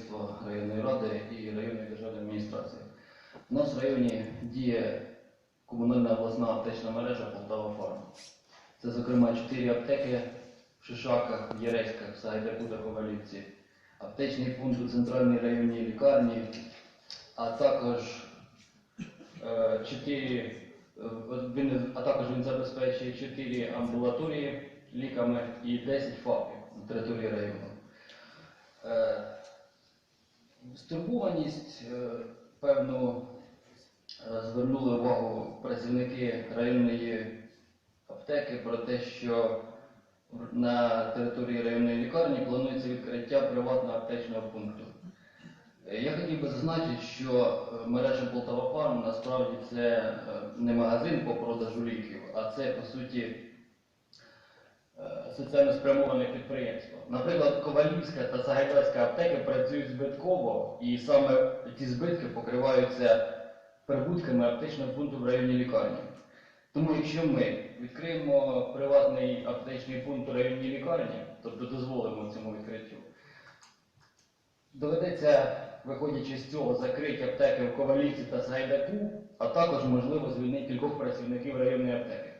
керівництво районної ради і районної державної адміністрації. У нас в районі діє комунальна обласна аптечна мережа Полтава Фарм. Це, зокрема, чотири аптеки в Шишаках, в Єреськах, в Сагайдаку та Ковалівці, аптечний пункт у центральній районній лікарні, а також е, чотири, е, він, а також він забезпечує чотири амбулаторії ліками і 10 ФАПів на території району. Е, Стурбованість, е, певну, е, звернули увагу працівники районної аптеки про те, що на території районної лікарні планується відкриття приватного аптечного пункту. Е, Я хотів би зазначити, що мережа Полтава Фарм насправді це не магазин по продажу ліків, а це по суті соціально спрямоване підприємство. Наприклад, Ковалівська та Сагайдацька аптеки працюють збитково, і саме ті збитки покриваються прибутками аптечного пункту в районній лікарні. Тому якщо ми відкриємо приватний аптечний пункт у районній лікарні, тобто дозволимо цьому відкриттю, доведеться, виходячи з цього, закрити аптеки в Ковалівці та Сагайдаку, а також можливо звільнити кількох працівників районної аптеки.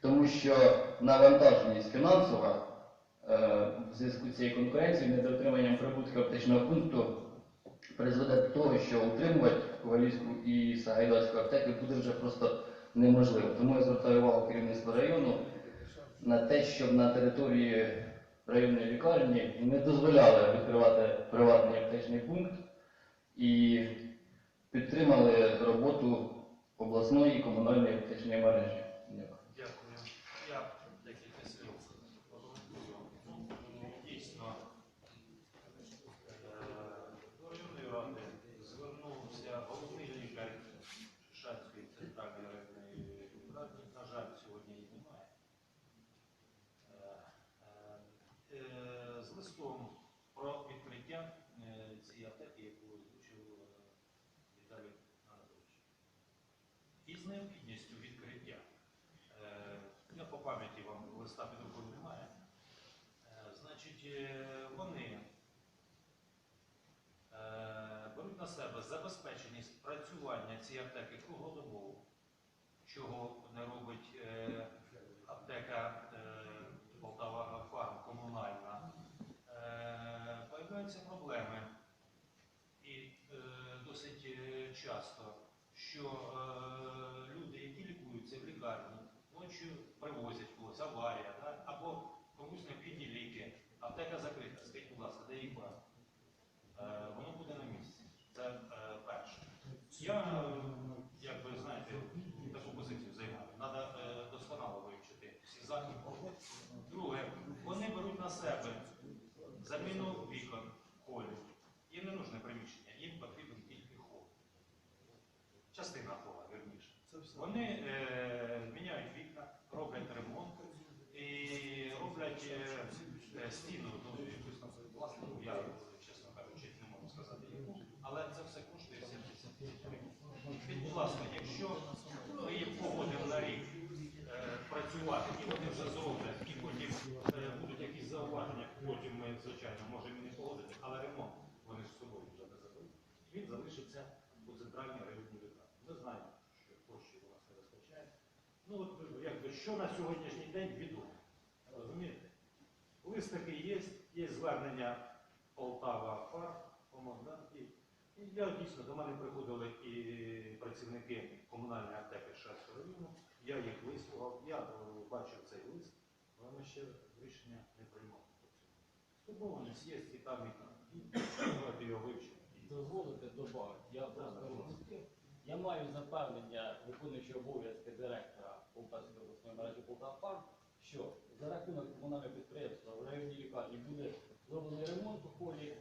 Тому що навантаженість фінансова е, в зв'язку з цією конкуренцією, недоотриманням прибутку аптечного пункту призведе до того, що утримувати Ковалівську і Сагайдацьку аптеки буде вже просто неможливо. Тому я звертаю увагу керівництва району на те, щоб на території районної лікарні не дозволяли відкривати приватний аптечний пункт і підтримали роботу обласної і комунальної аптечної мережі. Дякую. Дякую. Я декілька слів прокоментую. Ну, Дійсно, е, до районної ради звернувся головний лікар Шишацької центральної районної лікарні. На жаль, сьогодні її немає. Е, е, е, З листом про відкриття е, цієї аптеки, яку озвучив е, Віталій Анатолійович. І з необхідністю відкриття. Е, Я по пам'яті вам листа під рукою немає. Е, Значить, е, вони беруть на себе забезпеченість працювання цієї аптеки круглодобово, чого не робить аптека Полтава Фарм комунальна. Появляються проблеми і досить часто, що лікарні, ночі привозять когось, аварія, да? або комусь необхідні ліки, аптека закрита, скажіть, будь ласка, де їх брати? Е, воно буде на місці. Це е, перше. Я, е, як ви знаєте, таку позицію займаю. Треба е, досконало вивчити всі заходи. Друге, вони беруть на себе заміну вікон в холі. Їм не нужне приміщення, їм потрібен тільки хол. Частина хола, верніше. Вони е, міняють вікна, роблять ремонт і роблять е, е, стіну, ну, якусь там власнику, я, чесно кажучи, не можу сказати яку, але це все коштує 70 тисяч гривень. Будь ласка, якщо ми їм погодимо на рік е, працювати, і вони вже зроблять, і потім е, будуть якісь зауваження, потім ми, звичайно, можемо і не погодити, але ремонт вони ж з собою вже не заберуть. Він залишиться у центральній районній лікарні. Ми знаємо, що коштів у нас не вистачає. Ну, от якби що на сьогоднішній день відомо. Розумієте? Лист такий є, є звернення Полтава ФАР, по-моєму, і, я дійсно до мене приходили і працівники комунальної аптеки Шацького району. Я їх вислухав, я бачив цей лист, але ми ще рішення не приймали. Стурбованість є і там, і там. Давайте його вивчимо. Дозволите добавити, я просто. Я маю запевнення виконуючого обов'язки директора Полтавської мережі Полтавфарм, що за рахунок комунального підприємства в районній лікарні буде зроблений ремонт у холі,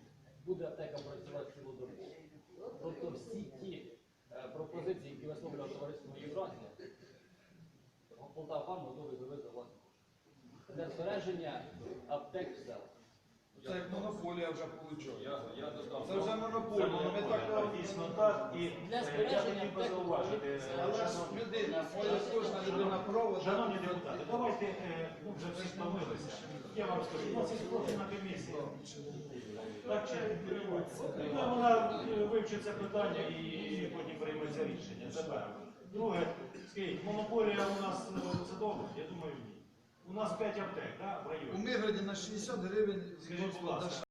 буде аптека працювати цілодобово. Тобто всі ті е, пропозиції, які висловлював товариство Євразія, Полтавфарм готовий зробити за власні. Для збереження аптек в. Це як монополія вже виходить. Я, я додав. Це вже Це монополія. Ми так так, дійсно так. І Для е, я збереження хотів би зауважити, е, Але ж шановні- людина, моя кожна людина право. Шановні депутати, давайте е, ну, вже всі стомилися. Я вам скажу, у нас є профільна комісія. Так чи ні? Ну, вона е, вивчить це питання і потім прийметься рішення. Це перше. Друге, скажіть, монополія у нас е, це добре? Я думаю, ні. У нас 5 аптек, да, в У районі. Миргороді на 60 гривень Скажіть, будь ласка,